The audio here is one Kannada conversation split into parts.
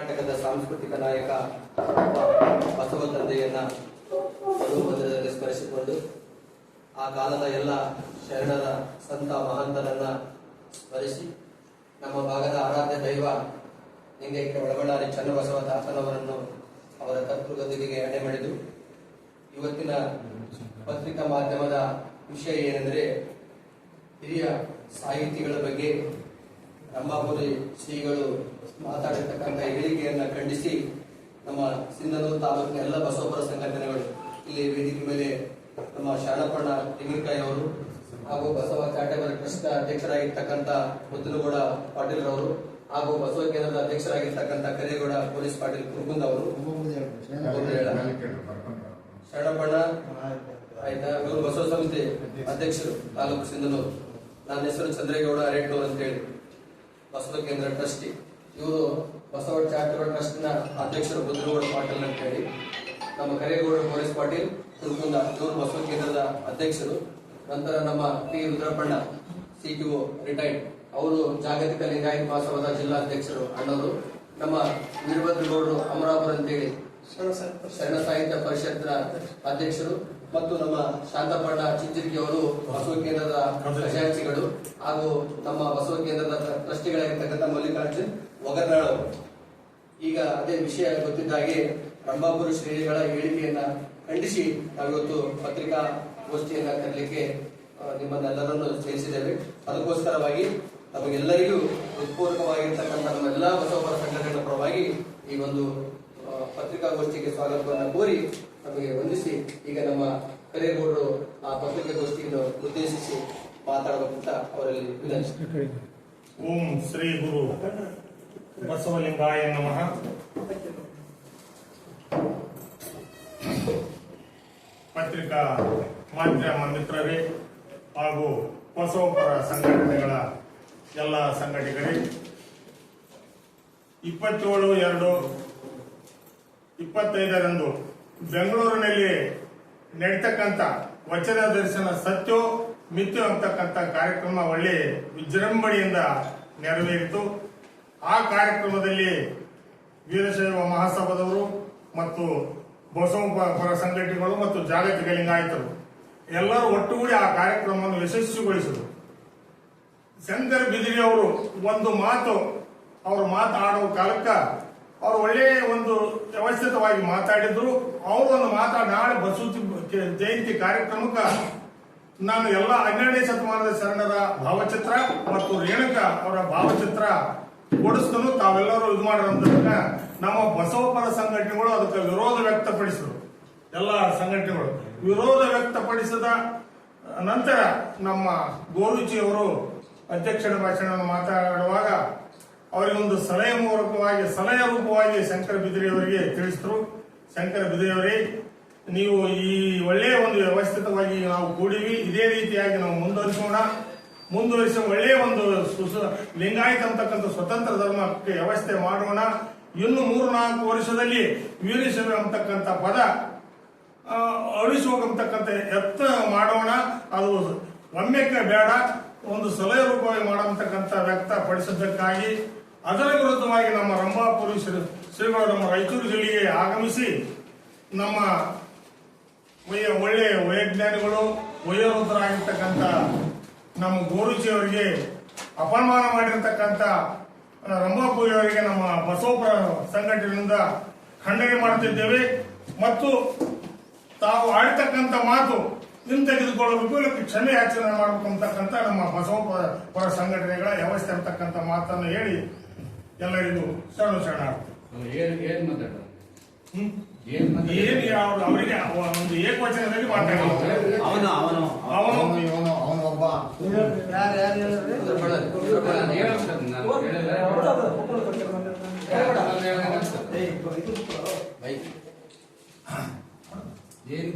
ಕರ್ನಾಟಕದ ಸಾಂಸ್ಕೃತಿಕ ನಾಯಕ ಬಸವ ತಂದೆಯನ್ನ ಮಧುಮಂದಿರದಲ್ಲಿ ಮಂದಿರದಲ್ಲಿ ಸ್ಮರಿಸಿಕೊಂಡು ಆ ಕಾಲದ ಎಲ್ಲ ಶರಣರ ಸಂತ ಮಹಂತರನ್ನ ಸ್ಮರಿಸಿ ನಮ್ಮ ಭಾಗದ ಆರಾಧ್ಯ ದೈವ ಲಿಂಗೈಕ್ಯ ಒಳಬಳ್ಳಾರಿ ಚನ್ನಬಸವ ದಾಸನವರನ್ನು ಅವರ ತತ್ವದೊಂದಿಗೆ ಮಾಡಿದು ಇವತ್ತಿನ ಪತ್ರಿಕಾ ಮಾಧ್ಯಮದ ವಿಷಯ ಏನೆಂದರೆ ಹಿರಿಯ ಸಾಹಿತಿಗಳ ಬಗ್ಗೆ ರಂಭಾಪುರಿ ಶ್ರೀಗಳು ಮಾತಾಡಿರ್ತಕ್ಕಂಥ ಹೇಳಿಕೆಯನ್ನ ಖಂಡಿಸಿ ನಮ್ಮ ಸಿಂಧನೂರು ತಾಲೂಕಿನ ಎಲ್ಲ ಬಸವಪುರ ಸಂಘಟನೆಗಳು, ಇಲ್ಲಿ ವೇದಿಕೆ ಮೇಲೆ ನಮ್ಮ ಶರಣಪ್ಪಣ್ಣ ತೆಂಗಿನಕಾಯಿ ಅವರು ಹಾಗೂ ಬಸವ ಚಾಟೆಮರ ಟ್ರಸ್ಟ್ ಅಧ್ಯಕ್ಷರಾಗಿರ್ತಕ್ಕಂಥ ಮುದ್ದನಗೌಡ ಪಾಟೀಲ್ ರವರು ಹಾಗೂ ಬಸವ ಕೇಂದ್ರದ ಅಧ್ಯಕ್ಷರಾಗಿರ್ತಕ್ಕಂಥ ಕರೇಗೌಡ ಪೊಲೀಸ್ ಪಾಟೀಲ್ ಕುರುಗುಂದ್ ಅವರು. ಶರಣಪ್ಪಣ್ಣ ಆಯ್ತಾ? ಇವರು ಬಸವ ಸಂಸ್ಥೆ ಅಧ್ಯಕ್ಷರು, ತಾಲೂಕು ಸಿಂಧನೂರು. ನನ್ನ ಹೆಸರು ಚಂದ್ರೇಗೌಡ ಅರೇಟ್ನೂರ್ ಅಂತ ಹೇಳಿ ಬಸವ ಕೇಂದ್ರ ಟ್ರಸ್ಟಿ. ಇವರು ಬಸವ ಚಾರಿಟಬಲ್ ಟ್ರಸ್ಟ್ನ ಅಧ್ಯಕ್ಷರು ಬುದ್ರಗೌಡ ಪಾಟೀಲ್ ಅಂತ ಹೇಳಿ ನಮ್ಮ ಕರೇಗೌಡ ಪೊಲೀಸ್ ಪಾಟೀಲ್ ತುರ್ಕುಂದ ಇವರು ಬಸವ ಕೇಂದ್ರದ ಅಧ್ಯಕ್ಷರು. ನಂತರ ನಮ್ಮ ಪಿ. ರುದ್ರಪ್ಪಣ್ಣ ಸಿ ಟಿ ರಿಟೈರ್ಡ್. ಅವರು ಜಾಗತಿಕ ಲಿಂಗಾಯತ್ ಮಹಾಸಭಾದ ಜಿಲ್ಲಾಧ್ಯಕ್ಷರು ಅಣ್ಣವರು. ನಮ್ಮ ವೀರಭದ್ರಗೌಡರು ಅಮರಾಪುರ ಅಂತೇಳಿ. ಶರಣ ಸಾಹಿತ್ಯ ಪರಿಷತ್ನ ಅಧ್ಯಕ್ಷರು. ಮತ್ತು ನಮ್ಮ ಶಾಂತಪಣ್ಣ ಚಿಂಚಿರ್ಗಿ ಅವರು ಬಸವ ಕೇಂದ್ರದ ಖಜಾಂಚಿಗಳು ಹಾಗೂ ನಮ್ಮ ಬಸವ ಕೇಂದ್ರದ ಟ್ರಸ್ಟಿಗಳಾಗಿರ್ತಕ್ಕಂಥ ಮಲ್ಲಿಕಾರ್ಜುನ್ ಒಗರ್ನಾಳ್ ಅವರು. ಈಗ ಅದೇ ವಿಷಯ ಗೊತ್ತಿದ್ದಾಗೆ ರಂಭಾಪುರ ಶ್ರೀಗಳ ಹೇಳಿಕೆಯನ್ನ ಖಂಡಿಸಿ ನಾವಿವತ್ತು ಪತ್ರಿಕಾ ಗೋಷ್ಠಿಯನ್ನ ಕರೆಯಲಿಕ್ಕೆ ಆ, ನಿಮ್ಮನ್ನೆಲ್ಲರನ್ನು ಸೇರಿಸಿದ್ದೇವೆ. ಅದಕ್ಕೋಸ್ಕರವಾಗಿ ನಮಗೆಲ್ಲರಿಗೂ ಹೃತ್ಪೂರ್ವಕವಾಗಿರ್ತಕ್ಕಂಥ ನಮ್ಮೆಲ್ಲ ಬಸವಪರ ಸಂಘಟನೆಗಳ ಪರವಾಗಿ ಈ ಒಂದು ಪತ್ರಿಕಾಗೋಷ್ಠಿಗೆ ಸ್ವಾಗತವನ್ನು ಕೋರಿ ನಮಗೆ ವಂದಿಸಿ ಈಗ ನಮ್ಮ ಕರೇಗೌಡರು ಆ ಪತ್ರಿಕಾಗೋಷ್ಠಿಯನ್ನು ಉದ್ದೇಶಿಸಿ ಮಾತಾಡಬೇಕಂತ ಅವರಲ್ಲಿ ಓಂ ಶ್ರೀ ಗುರು ಬಸವಲಿಂಗಾಯ ನಮಃ. ಪತ್ರಿಕಾ ಮಾಧ್ಯಮ ಮಿತ್ರರೇ ಹಾಗೂ ಬಸವಪರ ಸಂಘಟನೆಗಳ ಎಲ್ಲ ಸಂಘಟಕರೇ, ಇಪ್ಪತ್ತೇಳು ಎರಡು ಇಪ್ಪತ್ತೈದರಂದು ಬೆಂಗಳೂರಿನಲ್ಲಿ ನಡೀತಕ್ಕಂಥ ವಚನ ದರ್ಶನ ಸತ್ಯೋ ಮಿಥ್ಯೋ ಅಂತಕ್ಕಂಥ ಕಾರ್ಯಕ್ರಮ ಒಳ್ಳೆ ವಿಜೃಂಭಣೆಯಿಂದ ನೆರವೇರಿತು. ಆ ಕಾರ್ಯಕ್ರಮದಲ್ಲಿ ವೀರಶೈವ ಮಹಾಸಭಾದವರು ಮತ್ತು ಬಸವಪರ ಸಂಘಟನೆಗಳು ಮತ್ತು ಜಾಗತಿಕ ಲಿಂಗಾಯತರು ಎಲ್ಲರೂ ಒಟ್ಟುಗೂಡಿ ಆ ಕಾರ್ಯಕ್ರಮವನ್ನು ಯಶಸ್ವಿಗೊಳಿಸಿದರು. ಶಂಕರ್ ಬಿದಿರಿ ಅವರು ಒಂದು ಮಾತು, ಅವರು ಮಾತಾಡುವ ಕಾಲಕ್ಕ ಅವರು ಒಳ್ಳೆಯ ಒಂದು ವ್ಯವಸ್ಥಿತವಾಗಿ ಮಾತಾಡಿದ್ರು. ಅವರು ಒಂದು ಮಾತಾಡಿ ನಾಳೆ ಬಸವ ಜಯಂತಿ ಕಾರ್ಯಕ್ರಮಕ್ಕ ನಾನು ಎಲ್ಲ ಹನ್ನೆರಡನೇ ಶತಮಾನದ ಶರಣರ ಭಾವಚಿತ್ರ ಮತ್ತು ರೇಣುಕ ಅವರ ಭಾವಚಿತ್ರ ಕೊಡಿಸ್ಕೊಂಡು ತಾವೆಲ್ಲರೂ ಇದು ಮಾಡಿರೋದನ್ನ ನಮ್ಮ ಬಸವಪರ ಸಂಘಟನೆಗಳು ಅದಕ್ಕೆ ವಿರೋಧ ವ್ಯಕ್ತಪಡಿಸಿದ್ರು. ಎಲ್ಲ ಸಂಘಟನೆಗಳು ವಿರೋಧ ವ್ಯಕ್ತಪಡಿಸಿದ ನಂತರ ನಮ್ಮ ಗೋರುಜಿ ಅವರು ಅಧ್ಯಕ್ಷರ ಭಾಷಣವನ್ನು ಮಾತಾಡುವಾಗ ಅವರಿಗೊಂದು ಸಲಹೆ ಮೂಲಕವಾಗಿ ಸಲಹೆ ರೂಪವಾಗಿ ಶಂಕರ ಬಿದ್ರಿಯವರಿಗೆ ತಿಳಿಸಿದ್ರು. ಶಂಕರ ಬಿದ್ರಿಯವರೇ ನೀವು ಈ ಒಳ್ಳೆಯ ಒಂದು ವ್ಯವಸ್ಥಿತವಾಗಿ ನಾವು ಕೂಡಿವಿ. ಇದೇ ರೀತಿಯಾಗಿ ನಾವು ಮುಂದುವರಿಸೋಣ. ಮುಂದುವರಿಸಿ ಒಳ್ಳೆಯ ಒಂದು ಲಿಂಗಾಯತ ಅಂತಕ್ಕಂಥ ಸ್ವತಂತ್ರ ಧರ್ಮಕ್ಕೆ ವ್ಯವಸ್ಥೆ ಮಾಡೋಣ. ಇನ್ನು ಮೂರು ನಾಲ್ಕು ವರ್ಷದಲ್ಲಿ ವೀರಶೈವ ಅಂತಕ್ಕಂಥ ಪದ ಆ, ಅಳಿಸಿ ಹೋಗತಕ್ಕಂಥ ಯತ್ನ ಮಾಡೋಣ. ಅದು ಒಮ್ಮೆಕ್ಕೆ ಬೇಡ. ಒಂದು ಸಲಹೆ ರೂಪವಾಗಿ ಮಾಡತಕ್ಕಂಥ ವ್ಯಕ್ತಪಡಿಸಿದ್ದಕ್ಕಾಗಿ ಅದರ ವಿರುದ್ಧವಾಗಿ ನಮ್ಮ ರಂಭಾಪುರಿ ಶ್ರೀ ಶ್ರೀಗಳು ನಮ್ಮ ರಾಯಚೂರು ಜಿಲ್ಲೆಗೆ ಆಗಮಿಸಿ ನಮ್ಮ ಒಳ್ಳೆಯ ವೈಜ್ಞಾನಿಗಳು ವಯೋವೃದ್ಧರಾಗಿರ್ತಕ್ಕಂಥ ನಮ್ಮ ಗೋರುಚಿ ಅವರಿಗೆ ಅಪಮಾನ ಮಾಡಿರ್ತಕ್ಕಂಥ ಆ, ರಂಭಾಪುರಿ ಅವರಿಗೆ ನಮ್ಮ ಬಸವಪುರ ಸಂಘಟನೆಯಿಂದ ಖಂಡನೆ ಮಾಡುತ್ತಿದ್ದೇವೆ. ಮತ್ತು ತಾವು ಆಡ್ತಕ್ಕಂಥ ಮಾತು ಹಿಂತೆಗೆದುಕೊಳ್ಳಬೇಕು ಇದಕ್ಕೆ ಕ್ಷಮೆ ಆಚರಣೆ ಮಾಡಬೇಕು ಅಂತಕ್ಕಂಥ ನಮ್ಮ ಬಸವಪುರ ಸಂಘಟನೆಗಳ ವ್ಯವಸ್ಥೆ ಇರತಕ್ಕಂಥ ಮಾತನ್ನು ಹೇಳಿ ಎಲ್ಲರಿಗೂ ಸಣ್ಣ ಸಣ್ಣ ಏನ್ ಏನು ಮಾತಾಡೋದು ಹ್ಮ್? ಏನ್ ಮಾತಾಡೋದು? ಏನು ಯಾವ ಅವರಿಗೆ ಅವ- ಒಂದು ಏಕವಚನದಲ್ಲಿ ಮಾತಾಡೋದು ಅವನು ಅವನು. ಅವನು. ಇವನು ಅವನು ಒಬ್ಬ. ಯಾರು ಯಾರು. ಏನ್.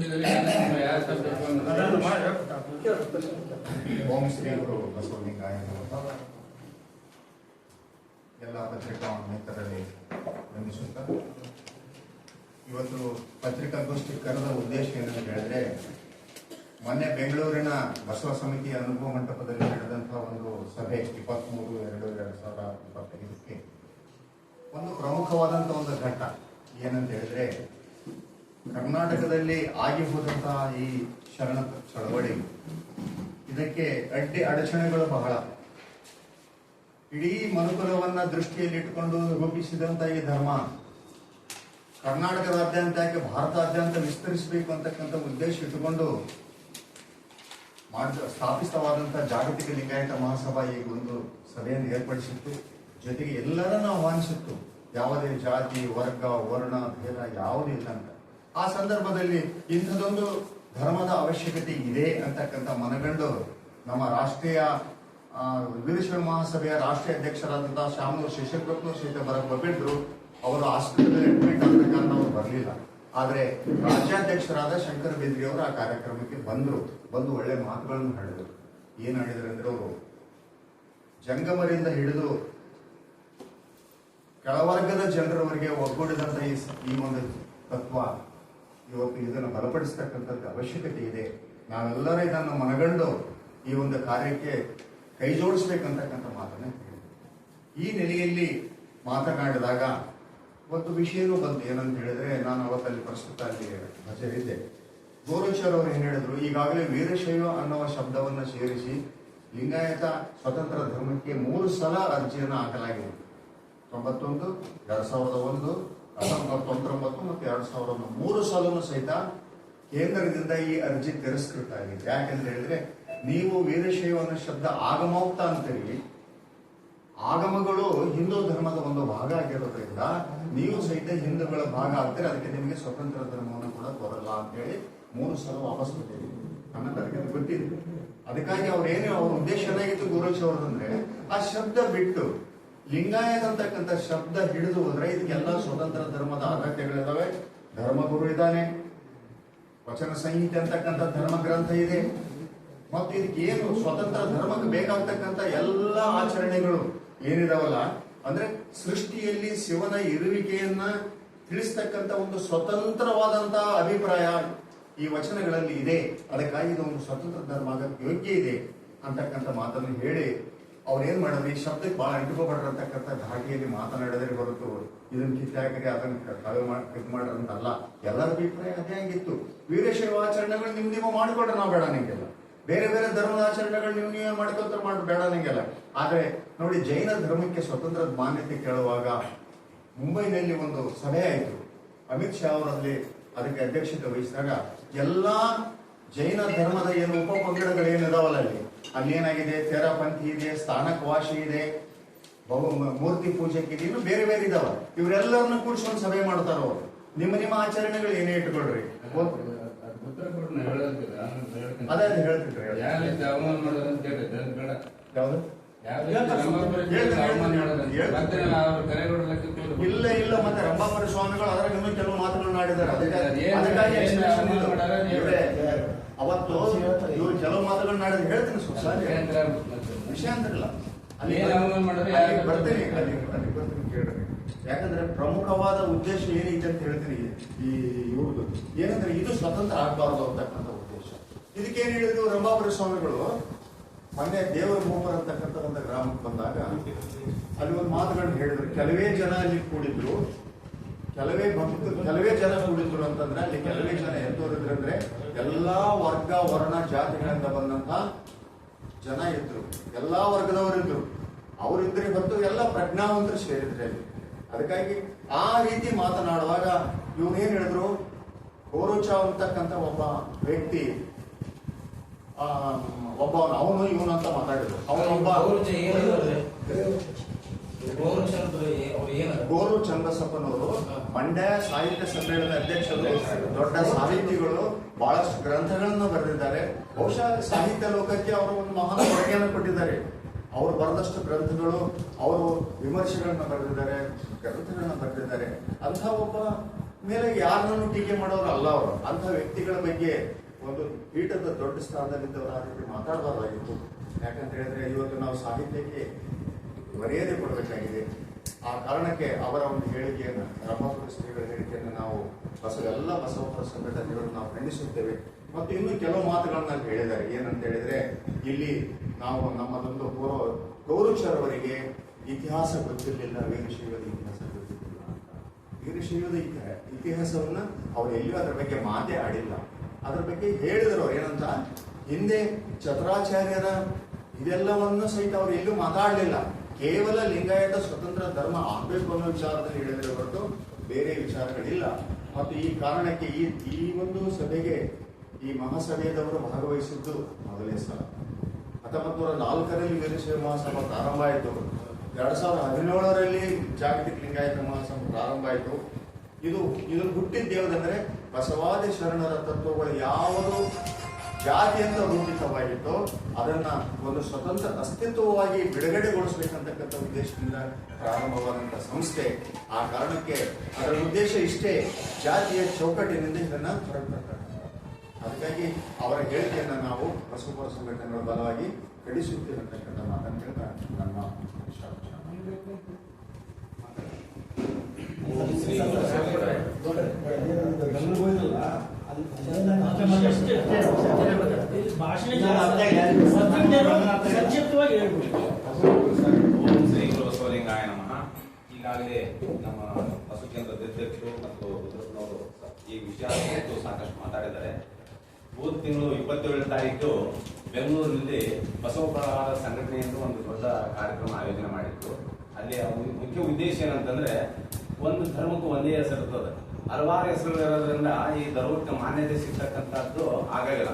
ಓಂ ಶ್ರೀ ಗುರು ಬಸವಲಿಂಗಾಯ. ಎಲ್ಲ ಪತ್ರಿಕಾ ಮಿತ್ರರಲ್ಲಿ ವಂದಿಸುತ್ತಾ ಇವತ್ತು ಪತ್ರಿಕಾಗೋಷ್ಠಿ ಕರೆದ ಉದ್ದೇಶ ಏನಂತ ಹೇಳಿದ್ರೆ, ಮೊನ್ನೆ ಬೆಂಗಳೂರಿನ ಬಸವ ಸಮಿತಿ ಅನುಭವ ಮಂಟಪದಲ್ಲಿ ನಡೆದಂತಹ ಒಂದು ಸಭೆ ಇಪ್ಪತ್ಮೂರು, ಎರಡು ಎರಡು ಸಾವಿರದ ಇಪ್ಪತ್ತೈದಕ್ಕೆ ಒಂದು ಪ್ರಮುಖವಾದಂತ ಒಂದು ಘಟ್ಟ ಏನಂತ ಹೇಳಿದ್ರೆ, ಕರ್ನಾಟಕದಲ್ಲಿ ಆಗಿ ಹೋದಂತಹ ಈ ಶರಣ ಚಳವಳಿ, ಇದಕ್ಕೆ ಅಡ್ಡಿ ಅಡಚಣೆಗಳು ಬಹಳ. ಇಡೀ ಮನುಕುಲವನ್ನ ದೃಷ್ಟಿಯಲ್ಲಿ ಇಟ್ಟುಕೊಂಡು ರೂಪಿಸಿದಂತ ಈ ಧರ್ಮ, ಕರ್ನಾಟಕದಾದ್ಯಂತ ಯಾಕೆ ಭಾರತಾದ್ಯಂತ ವಿಸ್ತರಿಸಬೇಕು ಅಂತಕ್ಕಂಥ ಉದ್ದೇಶ ಇಟ್ಟುಕೊಂಡು ಮಾಡಿದ ಸ್ಥಾಪಿತವಾದಂತಹ ಜಾಗತಿಕ ಲಿಂಗಾಯತ ಮಹಾಸಭಾ ಈ ಒಂದು ಸಭೆಯನ್ನು ಏರ್ಪಡಿಸಿತ್ತು. ಜೊತೆಗೆ ಎಲ್ಲರನ್ನ ಆಹ್ವಾನಿಸಿತ್ತು. ಯಾವುದೇ ಜಾತಿ, ವರ್ಗ, ವರ್ಣ, ಭೇದ ಯಾವುದೂ ಇಲ್ಲ ಅಂತ. ಆ ಸಂದರ್ಭದಲ್ಲಿ ಇಂಥದೊಂದು ಧರ್ಮದ ಅವಶ್ಯಕತೆ ಇದೆ ಅಂತಕ್ಕಂಥ ಮನಗಂಡು ನಮ್ಮ ರಾಷ್ಟ್ರೀಯ ಆ, ವೀರಶೈವ ಮಹಾಸಭೆಯ ರಾಷ್ಟ್ರೀಯ ಅಧ್ಯಕ್ಷರಾದಂತಹ ಶಾಮನೂರು ಶೇಷಕೃಪ್ನೂರು ಸಹಿತ ಬರಕ್ ಬಂದಿದ್ರು ಅವರು ಆಸ್ಪತ್ರೆಯಲ್ಲಿ ಅಡ್ಮಿಟ್ ಆದ ಕಾರಣ ಅವರು ಬರಲಿಲ್ಲ. ಆದ್ರೆ ರಾಜ್ಯಾಧ್ಯಕ್ಷರಾದ ಶಂಕರ್ ಬೇದ್ರಿ ಅವರು ಆ ಕಾರ್ಯಕ್ರಮಕ್ಕೆ ಬಂದರು ಬಂದು ಒಳ್ಳೆ ಮಾತುಗಳನ್ನು ಹೇಳಿದರು. ಏನ್ ಹೇಳಿದ್ರು ಅಂದ್ರೆ ಅವರು ಜಂಗಮರಿಂದ ಹಿಡಿದು ಕೆಳವರ್ಗದ ಜನರವರಿಗೆ ಒಗ್ಗೂಡಿದಂತ ಈ ಈ ಒಂದು ತತ್ವ ಇವತ್ತು ಇದನ್ನು ಬಲಪಡಿಸ್ತಕ್ಕಂಥದ್ದು ಅವಶ್ಯಕತೆ ಇದೆ. ನಾವೆಲ್ಲರೂ ಇದನ್ನು ಮನಗಂಡು ಈ ಒಂದು ಕಾರ್ಯಕ್ಕೆ ಕೈ ಜೋಡಿಸ್ಬೇಕಂತಕ್ಕಂಥ ಮಾತನ್ನ. ಈ ನೆಲೆಯಲ್ಲಿ ಮಾತನಾಡಿದಾಗ ಒಂದು ವಿಷಯನೂ ಬಂತು. ಏನಂತ ಹೇಳಿದ್ರೆ, ನಾನು ಅವತ್ತಲ್ಲಿ ಪ್ರಸ್ತುತ ಅಲ್ಲಿ ಹಾಜರಿದ್ದೆ ಗೋರೇಶ್ವರ್ ಅವರು ಏನ್ ಹೇಳಿದ್ರು, ಈಗಾಗಲೇ ವೀರಶೈವ ಅನ್ನುವ ಶಬ್ದವನ್ನ ಸೇರಿಸಿ ಲಿಂಗಾಯತ ಸ್ವತಂತ್ರ ಧರ್ಮಕ್ಕೆ ಮೂರು ಸಲ ಅರ್ಜಿಯನ್ನು ಹಾಕಲಾಗಿದೆ ತೊಂಬತ್ತೊಂದು, ಎರಡ್ ಸಾವಿರದ ಒಂದು ತೊಂಬತ್ತೊಂಬತ್ತು ಮತ್ತು ಎರಡ್ ಸಾವಿರದ ಮೂರು ಸಲನು ಸಹಿತ ಕೇಂದ್ರದಿಂದ ಈ ಅರ್ಜಿ ತಿರಸ್ಕೃತ ಆಗಿದೆ ಯಾಕೆಂದ್ರೆ ಹೇಳಿದ್ರೆ ನೀವು ವೀರಶೈವ ಅನ್ನೋ ಶಬ್ದ ಆಗಮೋಕ್ತ ಅಂತೀರಿ ಆಗಮಗಳು ಹಿಂದೂ ಧರ್ಮದ ಒಂದು ಭಾಗ ಆಗಿರೋದ್ರಿಂದ ನೀವು ಸಹಿತ ಹಿಂದೂಗಳ ಭಾಗ ಆಗ್ತೀರಿ, ಅದಕ್ಕೆ ನಿಮಗೆ ಸ್ವತಂತ್ರ ಧರ್ಮವನ್ನು ಕೂಡ ಕೊಡಲ್ಲ ಅಂತೇಳಿ ಮೂರು ಸಲ ವಾಪಸ್ ಬಂದಿದೆ ನನ್ನ ಅದಕ್ಕೆ ಅದು ಅದಕ್ಕಾಗಿ ಅವ್ರೇನು ಅವ್ರ ಉದ್ದೇಶ ಏನಾಗಿತ್ತು ಗುರುಶ್ ಅವ್ರದಂದ್ರೆ ಆ ಶಬ್ದ ಬಿಟ್ಟು ಲಿಂಗಾಯತ್ ಅಂತಕ್ಕಂಥ ಶಬ್ದ ಹಿಡಿದು ಹೋದ್ರೆ ಇದಕ್ಕೆಲ್ಲ ಸ್ವತಂತ್ರ ಧರ್ಮದ ಅಗತ್ಯಗಳಿದಾವೆ. ಧರ್ಮಗುರು ಇದ್ದಾನೆ. ವಚನ ಸಂಹಿತೆ ಅಂತಕ್ಕಂಥ ಧರ್ಮ ಗ್ರಂಥ ಇದೆ. ಮತ್ತು ಇದಕ್ಕೇನು ಸ್ವತಂತ್ರ ಧರ್ಮಕ್ಕೆ ಬೇಕಾಗ್ತಕ್ಕಂಥ ಎಲ್ಲ ಆಚರಣೆಗಳು ಏನಿದಾವಲ್ಲ, ಅಂದ್ರೆ ಸೃಷ್ಟಿಯಲ್ಲಿ ಶಿವನ ಇರುವಿಕೆಯನ್ನ ತಿಳಿಸ್ತಕ್ಕಂಥ ಒಂದು ಸ್ವತಂತ್ರವಾದಂತಹ ಅಭಿಪ್ರಾಯ ಈ ವಚನಗಳಲ್ಲಿ ಇದೆ. ಅದಕ್ಕಾಗಿ ಒಂದು ಸ್ವತಂತ್ರ ಧರ್ಮ ಆಗಕ್ಕೆ ಯೋಗ್ಯ ಇದೆ ಅಂತಕ್ಕಂಥ ಮಾತನ್ನು ಹೇಳಿ ಅವ್ರು ಏನ್ ಮಾಡಿದ್ರು? ಈ ಶಬ್ದಕ್ಕೆ ಬಹಳ ಅಂಟಿಕೋಬಾರ್ದು ಧಾಟಿಯಲ್ಲಿ ಮಾತನಾಡಿದ್ರೆ ಹೊರತು ಇದನ್ನ ಕಿತ್ತಾಕರಿ ಅದನ್ನ ಕಳೆ ಮಾಡಿ ಮಾಡ್ರಂತಲ್ಲ. ಎಲ್ಲರ ಅಭಿಪ್ರಾಯ ಅದೇ ಆಗಿತ್ತು. ವೀರಶೈವ ಆಚರಣೆಗಳು ನಿಮ್ ನಿಮ್ಮ ಮಾಡ್ಕೊಡ್ರೆ ನಾವು ಬೇಡ ನಿಂಗೆಲ್ಲ ಬೇರೆ ಬೇರೆ ಧರ್ಮದ ಆಚರಣೆಗಳು ನೀವು ನೀವೇ ಮಾಡ್ಕೊತ ಮಾಡ್ ಬೇಡ ನಿಂಗೆಲ್ಲ. ಆದ್ರೆ ನೋಡಿ ಜೈನ ಧರ್ಮಕ್ಕೆ ಸ್ವತಂತ್ರದ ಮಾನ್ಯತೆ ಕೇಳುವಾಗ ಮುಂಬೈನಲ್ಲಿ ಒಂದು ಸಭೆ ಆಯಿತು. ಅಮಿತ್ ಶಾ ಅವರಲ್ಲಿ ಅದಕ್ಕೆ ಅಧ್ಯಕ್ಷತೆ ವಹಿಸಿದಾಗ ಎಲ್ಲಾ ಜೈನ ಧರ್ಮದ ಏನು ಉಪ ಪಂಗಡಗಳು ಏನಿದಾವಲ್ಲ ಅಲ್ಲಿ? ಅಲ್ಲಿ ಏನಾಗಿದೆ ತೆರಪಂಥಿ ಇದೆ, ಸ್ಥಾನಕ್ ವಾಶಿ ಇದೆ, ಬಹು ಮೂರ್ತಿ ಇದೆ ಇನ್ನು ಬೇರೆ ಬೇರೆ ಇದಾವ. ಇವರೆಲ್ಲರನ್ನು ಕೂಡಿಸಿ ಸಭೆ ಮಾಡ್ತಾರ ಅವರು? ನಿಮ್ಮ ನಿಮ್ಮ ಆಚರಣೆಗಳು ಏನೇ ಇಟ್ಕೊಳ್ರಿ? ಅದೇ ಹೇಳ್ತಿದ್ರಿ ಯಾವ್ದು? ಇಲ್ಲ ಇಲ್ಲ ಮತ್ತೆ ರಂಭಾಪುರ ಸ್ವಾಮಿಗಳು ಅದರ ಇನ್ನೂ ಕೆಲವು ಮಾತುಗಳನ್ನ ಆಡಿದ್ದಾರೆ ಅವತ್ತು ಇವ್ರು ಕೆಲವು ಮಾತುಗಳನ್ನ ಆಡಿದ್ರೆ ಹೇಳ್ತೀನಿ ವಿಷಯ ಅಂತಿರಲ್ಲ ಅಲ್ಲಿ ಬರ್ತೀನಿ ಕೇಳಿ ಅಲ್ಲಿ ಬರ್ತೀನಿ ಕೇಳ್ರಿ ಯಾಕಂದ್ರೆ ಪ್ರಮುಖವಾದ ಉದ್ದೇಶ ಏನೈತೆ ಅಂತ ಹೇಳ್ತೀನಿ ಈ ಇವ್ರದ್ದು ಏನಂದ್ರೆ ಇದು ಸ್ವತಂತ್ರ ಆಗ್ಬಾರ್ದು ಅಂತಕ್ಕಂಥ ಉದ್ದೇಶ. ಇದಕ್ಕೇನು ಹೇಳಿದ್ರು ರಂಭಾಪುರ ಸ್ವಾಮಿಗಳು? ಮೊನ್ನೆ ದೇವರ ಭೂಮರ ಅಂತಕ್ಕಂಥ ಒಂದು ಗ್ರಾಮಕ್ಕೆ ಬಂದಾಗ ಅಲ್ಲಿ ಒಂದು ಮಾತುಗಳನ್ನ ಹೇಳಿದ್ರು. ಕೆಲವೇ ಜನ ಅಲ್ಲಿ ಕೂಡಿದ್ರು. ಕೆಲವೇ ಭಕ್ತರು, ಕೆಲವೇ ಜನ ಕೂಡಿದ್ರು ಅಂತಂದ್ರೆ ಅಲ್ಲಿ ಕೆಲವೇ ಜನ ಇದ್ದರು ಅಂದ್ರೆ ಎಲ್ಲಾ ವರ್ಗ, ವರ್ಣ ಜಾತಿಗಳಿಂದ ಬಂದಂತ ಜನ ಇದ್ರು. ಎಲ್ಲಾ ವರ್ಗದವರಿದ್ರು. ಅವರಿದ್ರೆ ಹೊತ್ತು ಎಲ್ಲ ಪ್ರಜ್ಞಾವಂತರು ಸೇರಿದ್ರೆ ಅಲ್ಲಿ. ಅದಕ್ಕಾಗಿ ಆ ರೀತಿ ಮಾತನಾಡುವಾಗ ಇವನೇನ್ ಹೇಳಿದ್ರು? ಗೋರುಚ ಅಂತಕ್ಕಂಥ ಒಬ್ಬ ವ್ಯಕ್ತಿ ಆ, ಒಬ್ಬ ಅವನು ಇವನು ಅಂತ ಮಾತಾಡಿದ್ರು. ಅವನೊಬ್ಬ ಗೋರು ಚಂದ್ರಸಪ್ಪನವರು ಮಂಡ್ಯ ಸಾಹಿತ್ಯ ಸಮ್ಮೇಳನದ ಅಧ್ಯಕ್ಷರು. ದೊಡ್ಡ ಸಾಹಿತಿಗಳು ಬಹಳಷ್ಟು ಗ್ರಂಥಗಳನ್ನು ಬರೆದಿದ್ದಾರೆ. ಬಹುಶಃ ಸಾಹಿತ್ಯ ಲೋಕಕ್ಕೆ ಅವರು ಒಂದು ಮಹಾನ್ ಕೊಡುಗೆಯನ್ನು ಕೊಟ್ಟಿದ್ದಾರೆ. ಅವರು ಬರೆದಷ್ಟು ಗ್ರಂಥಗಳು, ಅವರು ವಿಮರ್ಶೆಗಳನ್ನು ಬರೆದಿದ್ದಾರೆ, ಗ್ರಂಥಗಳನ್ನು ಬರೆದಿದ್ದಾರೆ. ಅಂಥ ಒಬ್ಬ ಮೇಲೆ ಯಾರನ್ನೂ ಟೀಕೆ ಮಾಡೋರು ಅಲ್ಲ ಅವರು. ಅಂಥ ವ್ಯಕ್ತಿಗಳ ಬಗ್ಗೆ ಒಂದು ಪೀಠದ ದೊಡ್ಡ ಸ್ಥಾನದಲ್ಲಿದ್ದವರು ಆ ರೀತಿ ಮಾತಾಡಬಾರ್ದಾಗಿತ್ತು. ಯಾಕಂತ ಹೇಳಿದ್ರೆ ಇವತ್ತು ನಾವು ಸಾಹಿತ್ಯಕ್ಕೆ ಮರ್ಯಾದೆ ಕೊಡಬೇಕಾಗಿದೆ. ಆ ಕಾರಣಕ್ಕೆ ಅವರ ಒಂದು ಹೇಳಿಕೆಯನ್ನು ರಮಾಪುರ ಶ್ರೀಗಳ ಹೇಳಿಕೆಯನ್ನು ನಾವು ಬಸವ ಎಲ್ಲ ಬಸವಪುರ ಸಂಘಟನೆಗಳನ್ನು ನಾವು ಖಂಡಿಸುತ್ತೇವೆ. ಮತ್ತು ಇನ್ನು ಕೆಲವು ಮಾತುಗಳನ್ನ ಹೇಳಿದ್ದಾರೆ. ಏನಂತ ಹೇಳಿದ್ರೆ, ಇಲ್ಲಿ ನಾವು ನಮ್ಮದೊಂದು ಪೂರ್ವ ಗೌರಕ್ಷರವರಿಗೆ ಇತಿಹಾಸ ಗೊತ್ತಿರಲಿಲ್ಲ, ವೀರಶೈವದ ಇತಿಹಾಸ ಗೊತ್ತಿರಲಿಲ್ಲ ವೀರಶೈವದ ಇತಿಹಾಸ ಇತಿಹಾಸವನ್ನ ಅವ್ರು ಎಲ್ಲಿಯೂ ಅದರ ಬಗ್ಗೆ ಮಾತೇ ಆಡಿಲ್ಲ. ಅದರ ಬಗ್ಗೆ ಹೇಳಿದರು ಏನಂತ, ಹಿಂದೆ ಚತುರಾಚಾರ್ಯರ ಇದೆಲ್ಲವನ್ನು ಸಹಿತ ಅವ್ರು ಎಲ್ಲೂ ಮಾತಾಡಲಿಲ್ಲ. ಕೇವಲ ಲಿಂಗಾಯತ ಸ್ವತಂತ್ರ ಧರ್ಮ ಆಗ್ಬೇಕು ಅನ್ನೋ ವಿಚಾರದಲ್ಲಿ ಹೇಳಿದ್ರೆ ಹೊರತು ಬೇರೆ ವಿಚಾರಗಳಿಲ್ಲ. ಮತ್ತು ಈ ಕಾರಣಕ್ಕೆ ಈ ಈ ಒಂದು ಸಭೆಗೆ ಈ ಮಹಾಸಭೆಯದವರು ಭಾಗವಹಿಸಿದ್ದು ಮೊದಲೇ ಸಲ ಹತ್ತೊಂಬತ್ತು ನೂರ ನಾಲ್ಕರಲ್ಲಿ ವೀರಶೈವ ಮಹಾಸಭಾ ಪ್ರಾರಂಭ ಆಯಿತು. ಎರಡು ಸಾವಿರದ ಹದಿನೇಳರಲ್ಲಿ ಜಾಗತಿಕ ಲಿಂಗಾಯತ ಮಹಾಸಭೆ ಪ್ರಾರಂಭ ಆಯಿತು. ಇದು ಇದನ್ನು ಹುಟ್ಟಿದ್ದು ಯಾವುದಂದ್ರೆ ಬಸವಾದಿ ಶರಣರ ತತ್ವಗಳು ಯಾವುದು ಜಾತಿಯಿಂದ ರೂಪಿತವಾಗಿತ್ತೋ ಅದನ್ನ ಒಂದು ಸ್ವತಂತ್ರ ಅಸ್ತಿತ್ವವಾಗಿ ಬಿಡುಗಡೆಗೊಳಿಸಬೇಕಂತಕ್ಕಂಥ ಉದ್ದೇಶದಿಂದ ಪ್ರಾರಂಭವಾದಂಥ ಸಂಸ್ಥೆ. ಆ ಕಾರಣಕ್ಕೆ ಅದರ ಉದ್ದೇಶ ಇಷ್ಟೇ. ಜಾತಿಯ ಚೌಕಟ್ಟಿನಿಂದ ಇದನ್ನ ಹೊರತರ್ತಕ್ಕಂಥ ಅದಕ್ಕಾಗಿ ಅವರ ಹೇಳಿಕೆಯನ್ನು ನಾವು ರಸಗೊಬ್ಬರ ಸಂಘಟನೆಗಳ ಬಲವಾಗಿ ಖಂಡಿಸುತ್ತೇವೆ ಅಂತಕ್ಕಂಥ ಮಾತನ್ನು ಹೇಳ್ತಾ ನನ್ನ ಓಂ ಶ್ರೀ ಗುರು ಬಸವಲಿಂಗಾಯ ನಮಃ ಈಗಾಗಲೇ ನಮ್ಮ ಪಶು ಕೇಂದ್ರದ ಅಧ್ಯಕ್ಷರು ಮತ್ತು ರುದ್ರಪ್ಪನವರು ಈ ವಿಷಯ ಕುರಿತು ಸಾಕಷ್ಟು ಮಾತಾಡಿದ್ದಾರೆ ಹೋದ ತಿಂಗಳು ಇಪ್ಪತ್ತೇಳನೇ ತಾರೀಕು ಬೆಂಗಳೂರಿನಲ್ಲಿ ಬಸವ ಪ್ರಹಾರ ಸಂಘಟನೆ ಎಂದು ಒಂದು ದೊಡ್ಡ ಕಾರ್ಯಕ್ರಮ ಆಯೋಜನೆ ಮಾಡಿತ್ತು ಅಲ್ಲಿ ಮುಖ್ಯ ಉದ್ದೇಶ ಏನಂತಂದ್ರೆ ಒಂದು ಧರ್ಮಕ್ಕೂ ಒಂದೇ ಹೆಸರು ಇರ್ತದೆ. ಹಲವಾರು ಹೆಸರು ಇರೋದ್ರಿಂದ ಈ ಧರ್ಮಕ್ಕೆ ಮಾನ್ಯತೆ ಸಿಗ್ತಕ್ಕಂಥದ್ದು ಆಗಾಗಿಲ್ಲ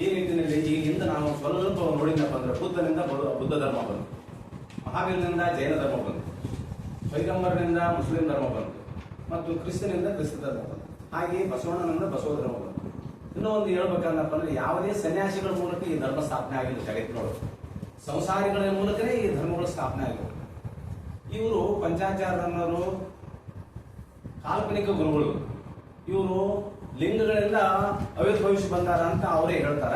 ಈ ನಿಟ್ಟಿನಲ್ಲಿ ಈಗಿಂದ ನಾವು ಸ್ವಲ್ಪ ನೋಡಿದ್ನಪ್ಪ ಅಂದ್ರೆ ಬುದ್ಧನಿಂದ ಬೌದ್ಧ- ಬುದ್ಧ ಧರ್ಮ ಬಂತು. ಮಹಾವೀರನಿಂದ ಜೈನ ಧರ್ಮ ಬಂತು. ಪೈಗಂಬರನಿಂದ ಮುಸ್ಲಿಂ ಧರ್ಮ ಬಂತು. ಮತ್ತು ಕ್ರಿಸ್ತನಿಂದ ಕ್ರಿಸ್ತ ಧರ್ಮ ಬಂತು. ಹಾಗೆ ಬಸವಣ್ಣನಿಂದ ಬಸವ ಧರ್ಮ ಬಂತು. ಇನ್ನೂ ಒಂದು ಹೇಳ್ಬೇಕಂದಪ್ಪ ಅಂದ್ರೆ ಯಾವುದೇ ಸನ್ಯಾಸಿಗಳ ಮೂಲಕ ಈ ಧರ್ಮ ಸ್ಥಾಪನೆ ಆಗಿಲ್ಲ ಜಗತ್ತಿನೊಳಗೆ. ಸಂಸಾರಿಗಳ ಮೂಲಕನೇ ಈ ಧರ್ಮಗಳು ಸ್ಥಾಪನೆ ಆಗಿವೆ. ಇವರು ಪಂಚಾಚಾರ್ಯರು ಕಾಲ್ಪನಿಕ ಗುರುಗಳು. ಇವರು ಲಿಂಗಗಳಿಂದ ಅವಿರ್ಭವಿಸಿ ಬಂದಾರ ಅಂತ ಅವರೇ ಹೇಳ್ತಾರ.